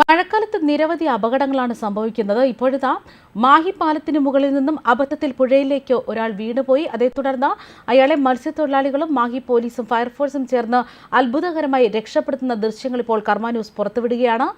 മഴക്കാലത്ത് നിരവധി അപകടങ്ങളാണ് സംഭവിക്കുന്നത്. ഇപ്പോഴത്തെ മാഹി പാലത്തിന് മുകളിൽ നിന്നും അബദ്ധത്തിൽ പുഴയിലേക്ക് ഒരാൾ വീണുപോയി. അതേ തുടർന്ന് അയാളെ മത്സ്യത്തൊഴിലാളികളും മാഹി പോലീസും ഫയർഫോഴ്സും ചേർന്ന് അത്ഭുതകരമായി രക്ഷപ്പെടുത്തുന്ന ദൃശ്യങ്ങൾ ഇപ്പോൾ കർമാന്യൂസ് പുറത്തുവിടുകയാണ്.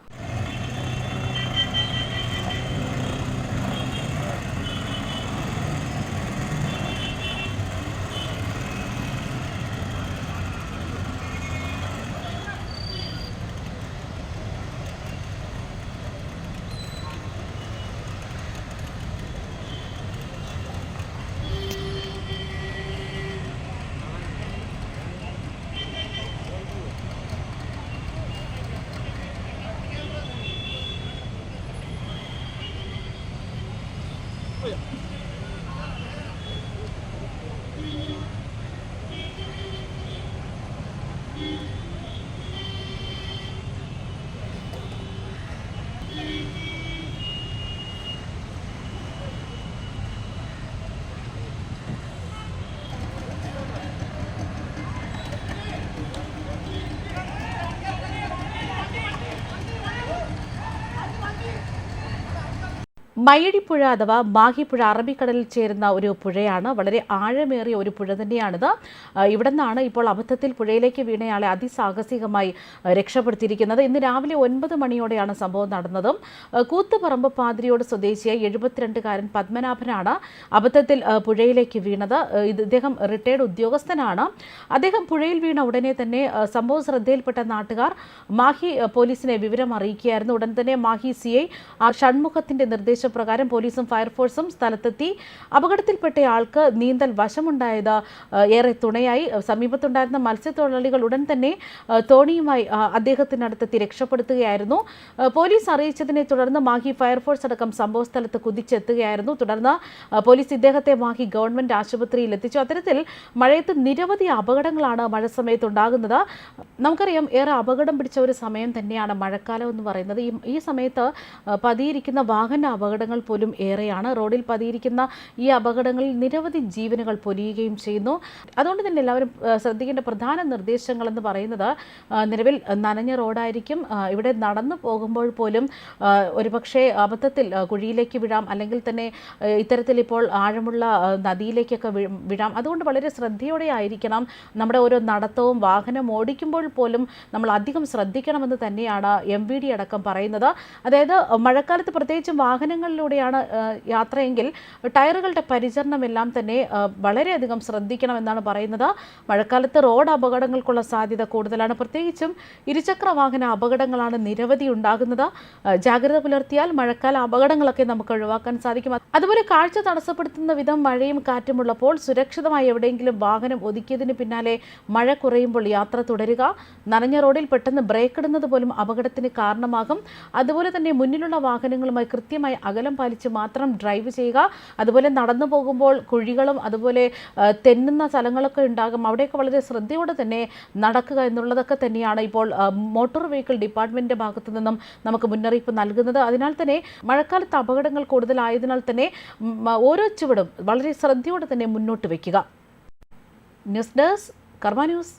മയ്യടിപ്പുഴ അഥവാ മാഹിപ്പുഴ അറബിക്കടലിൽ ചേരുന്ന ഒരു പുഴയാണ്. വളരെ ആഴമേറിയ ഒരു പുഴ തന്നെയാണിത്. ഇവിടെ നിന്നാണ് ഇപ്പോൾ അബദ്ധത്തിൽ പുഴയിലേക്ക് വീണയാളെ അതിസാഹസികമായി രക്ഷപ്പെടുത്തിയിരിക്കുന്നത്. ഇന്ന് രാവിലെ ഒൻപത് മണിയോടെയാണ് സംഭവം നടന്നതും. കൂത്തുപറമ്പ് പാതിരിയോട് സ്വദേശിയായ എഴുപത്തിരണ്ടുകാരൻ പത്മനാഭനാണ് അബദ്ധത്തിൽ പുഴയിലേക്ക് വീണത്. ഇത് ഇദ്ദേഹം റിട്ടയർഡ് ഉദ്യോഗസ്ഥനാണ്. അദ്ദേഹം പുഴയിൽ വീണ ഉടനെ തന്നെ സംഭവം ശ്രദ്ധയിൽപ്പെട്ട നാട്ടുകാർ മാഹി പോലീസിനെ വിവരം അറിയിക്കുകയായിരുന്നു ഉടൻ തന്നെ മാഹി സി ഐ ഷൺമുഖത്തിന്റെ നിർദ്ദേശപ്രകാരം പോലീസും ഫയർഫോഴ്സും സ്ഥലത്തെത്തി. അപകടത്തിൽപ്പെട്ടയാൾക്ക് നീന്തൽ വശമുണ്ടായത് ഏറെ തുണയായി. സമീപത്തുണ്ടായിരുന്ന മത്സ്യത്തൊഴിലാളികൾ ഉടൻ തന്നെ തോണിയുമായി അദ്ദേഹത്തിനടുത്തെത്തി രക്ഷപ്പെടുത്തുകയായിരുന്നു. പോലീസ് അറിയിച്ചതിനെ തുടർന്ന് മാഹി ഫയർഫോഴ്സ് അടക്കം സംഭവസ്ഥലത്ത് കുതിച്ചെത്തുകയായിരുന്നു. തുടർന്ന് പോലീസ് ഇദ്ദേഹത്തെ മാഹി ഗവൺമെന്റ് ആശുപത്രിയിൽ എത്തിച്ചു. അത്തരത്തിൽ മഴയത്ത് നിരവധി അപകടങ്ങളാണ് മഴ സമയത്ത് ഉണ്ടാകുന്നത് നമുക്കറിയാം ഏറെ അപകടം പിടിച്ച ഒരു സമയം തന്നെയാണ് മഴക്കാലം എന്ന് പറയുന്നത്. ഈ സമയത്ത് പതിയിരിക്കുന്ന വാഹന അപകടങ്ങൾ പോലും ഏറെയാണ്. റോഡിൽ പതിയിരിക്കുന്ന ഈ അപകടങ്ങളിൽ നിരവധി ജീവനുകൾ പൊലിയുകയും ചെയ്യുന്നു. അതുകൊണ്ട് തന്നെ എല്ലാവരും ശ്രദ്ധിക്കേണ്ട പ്രധാന നിർദ്ദേശങ്ങൾ എന്ന് പറയുന്നത് നിലവിൽ നനഞ്ഞ റോഡായിരിക്കും. ഇവിടെ നടന്നു പോകുമ്പോൾ പോലും ഒരുപക്ഷെ അബദ്ധത്തിൽ കുഴിയിലേക്ക് വീഴാം. അല്ലെങ്കിൽ തന്നെ ഇത്തരത്തിൽ ഇപ്പോൾ ആഴമുള്ള നദിയിലേക്കൊക്കെ വിടാം അതുകൊണ്ട് വളരെ ശ്രദ്ധയോടെ ആയിരിക്കണം. നമ്മുടെ ഓരോ നടത്തവും വാഹനം ഓടിക്കുമ്പോൾ പോലും നമ്മൾ അധികം ശ്രദ്ധിക്കണമെന്ന് തന്നെയാണ് എം വി ഡി അടക്കം പറയുന്നത്. അതായത് മഴക്കാലത്ത് പ്രത്യേകിച്ചും വാഹനങ്ങളിലൂടെയാണ് ആ, യാത്രയെങ്കിൽ ടയറുകളുടെ പരിചരണമെല്ലാം തന്നെ വളരെയധികം ശ്രദ്ധിക്കണമെന്നാണ് പറയുന്നത്. മഴക്കാലത്ത് റോഡ് അപകടങ്ങൾക്കുള്ള സാധ്യത കൂടുതലാണ്. പ്രത്യേകിച്ചും ഇരുചക്ര വാഹന അപകടങ്ങളാണ് നിരവധി ഉണ്ടാകുന്നത്. ജാഗ്രത പുലർത്തിയാൽ മഴക്കാല അപകടങ്ങളൊക്കെ നമുക്ക് ഒഴിവാക്കാൻ സാധിക്കും. അതുപോലെ കാഴ്ച തടസ്സപ്പെടുത്തുന്ന വിധം മഴയും കാറ്റുമുള്ളപ്പോൾ സുരക്ഷിതമായി എവിടെയെങ്കിലും വാഹനം ഒതുക്കിയതിന് പിന്നാലെ മഴ കുറയുമ്പോൾ യാത്ര തുടരുക. നനഞ്ഞ റോഡിൽ പെട്ടെന്ന് ബ്രേക്ക് ഇടുന്നത് പോലും അപകടത്തിന് കാരണമാകും. അതുപോലെ തന്നെ മുന്നിലുള്ള വാഹനങ്ങളുമായി കൃത്യമായി അകലം പാലിച്ച് മാത്രം ഡ്രൈവ് ചെയ്യുക. അതുപോലെ നടന്നു പോകുമ്പോൾ കുഴികളും അതുപോലെ തെന്നുന്ന സ്ഥലങ്ങളൊക്കെ ഉണ്ടാകും. അവിടെയൊക്കെ വളരെ ശ്രദ്ധയോടെ തന്നെ നടക്കുക എന്നുള്ളതൊക്കെ തന്നെയാണ് ഇപ്പോൾ മോട്ടോർ വെഹിക്കിൾ ഡിപ്പാർട്ട്മെന്റിന്റെ ഭാഗത്തു നിന്നും നമുക്ക് മുന്നറിയിപ്പ് നൽകുന്നത്. അതിനാൽ തന്നെ മഴക്കാലത്ത് അപകടങ്ങൾ കൂടുതലായതിനാൽ തന്നെ ഓരോ ചുവടും വളരെ ശ്രദ്ധയോടെ തന്നെ മുന്നോട്ട് വയ്ക്കുക ന്യൂസ് ഡെസ്ക് കർമ്മ ന്യൂസ്.